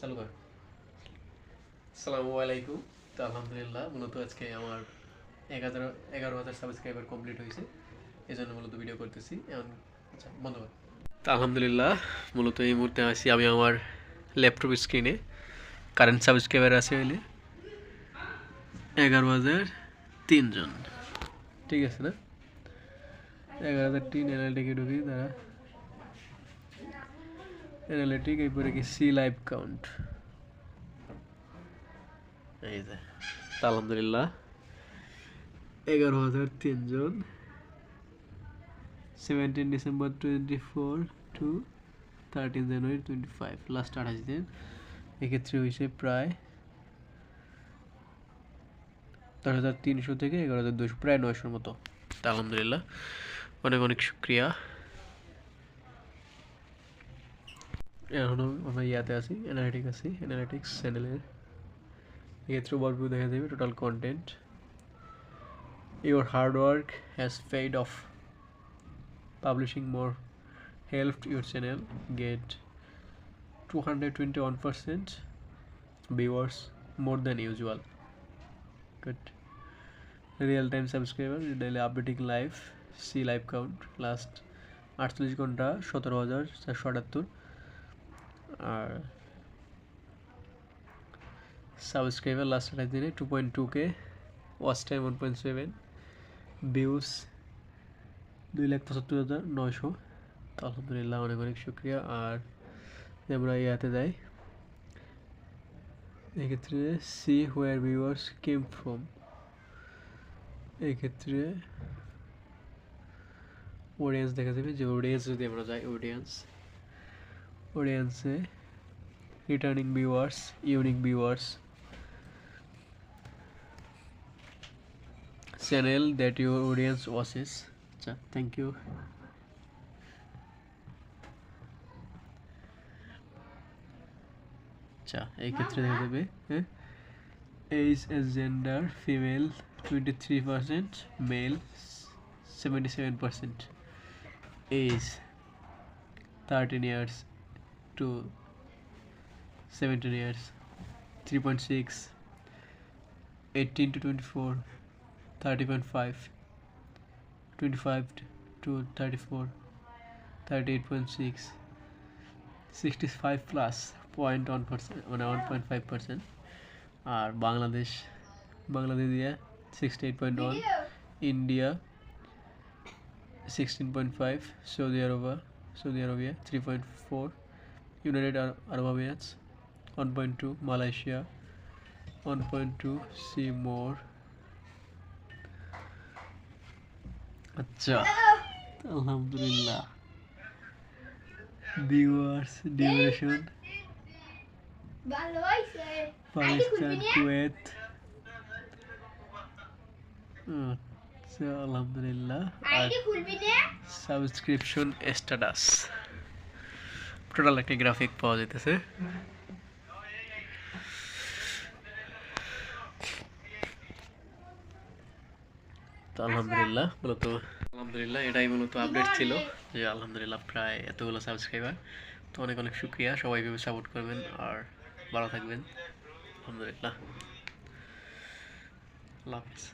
চালু কর। আসসালামু আলাইকুম তো আলহামদুলিল্লাহ, মূলত আজকে আমার হাজার এগারো হাজার সাবস্ক্রাইবার কমপ্লিট হয়েছে। এই জন্য মূলত ভিডিও করতেছি। এখন আচ্ছা বন্ধ কর। তো আলহামদুলিল্লাহ, মূলত এই মুহূর্তে আছি আমি আমার ল্যাপটপ স্ক্রিনে কারেন্ট সাবস্ক্রাইবার আছে হইলে। এগারো হাজার তিনজন ঠিক আছে না? এগারো হাজার তিন এনালিটিকে ঢুকি তারা অ্যানালিটিক এরপরে কি সি লাইভ কাউন্ট এই যে আলহামদুলিল্লাহ। এগারো হাজার তিনজন। Seventeen December twenty four to thirteen January twenty five last আঠাশ দিন। এক্ষেত্রে হয়েছে প্রায় দশ হাজার তিনশো থেকে এগারো হাজার দুশো প্রায় নয়শোর মতো। আলহামদুলিল্লাহ। অনেক অনেক শুক্রিয়া। এখনও আমরা ইয়াতে আছি অ্যানালিটিক আছি অ্যানালিটিক্স চ্যানেলের এক্ষেত্রে ওভারভিউ দেখা যাবে total content your hard work has paid off publishing more help your channel get to hundred twenty one percent viewers more than usual good real time subscriber daily updating live see live count last আটচল্লিশ ঘণ্টা, সতেরো হাজার চারশো আটাত্তর। আর subscriber last আঠাশ দিনে two point two K watch time one point seven views দুই লাখ পঁচাত্তর হাজার নয়শো। আলহামদুলিল্লাহ অনেক অনেক শুক্রিয়া। আর আমরা ইয়াতে যাই, এক্ষেত্রে see where viewers came from এক্ষেত্রে অডিয়েন্স দেখা যাবে যে অডিয়েন্স যদি আমরা যাই audience অডিয়েন্সে returning viewers unique viewers channel that your audience watches আচ্ছা থ্যাংক ইউ আচ্ছা এই ক্ষেত্রে দেখা যাবে হ্যাঁ ages gender female twenty three percent male seventy seven percent age thirteen years to 17 years 3.6 18 to 24 30.5 25 to 34 38.6 65 plus point one percent মানে one point five percent আর বাংলাদেশ বাংলাদেশ দিয়ে sixty eight point one India sixteen point five Saudi Arab Saudi Arabia three point four United Ar- Arab Emirates 1.2 Malaysia 1.2 Seymour আচ্ছা আলহামদুলিল্লাহ। Viewers duration Pakistan Kuwait আচ্ছা আলহামদুলিল্লাহ। Subscription status total একটা graphic পাওয়া যেতেছে তো আলহামদুলিল্লাহ, মূলত আলহামদুলিল্লাহ, এটাই মূলত আপডেট ছিল যে আলহামদুলিল্লাহ প্রায় এতগুলো সাবস্ক্রাইবার তো অনেক অনেক শুক্রিয়া, সবাই ভেবে সাপোর্ট করবেন আর ভালো থাকবেন। আলহামদুলিল্লাহ। আল্লাহ হাফিজ।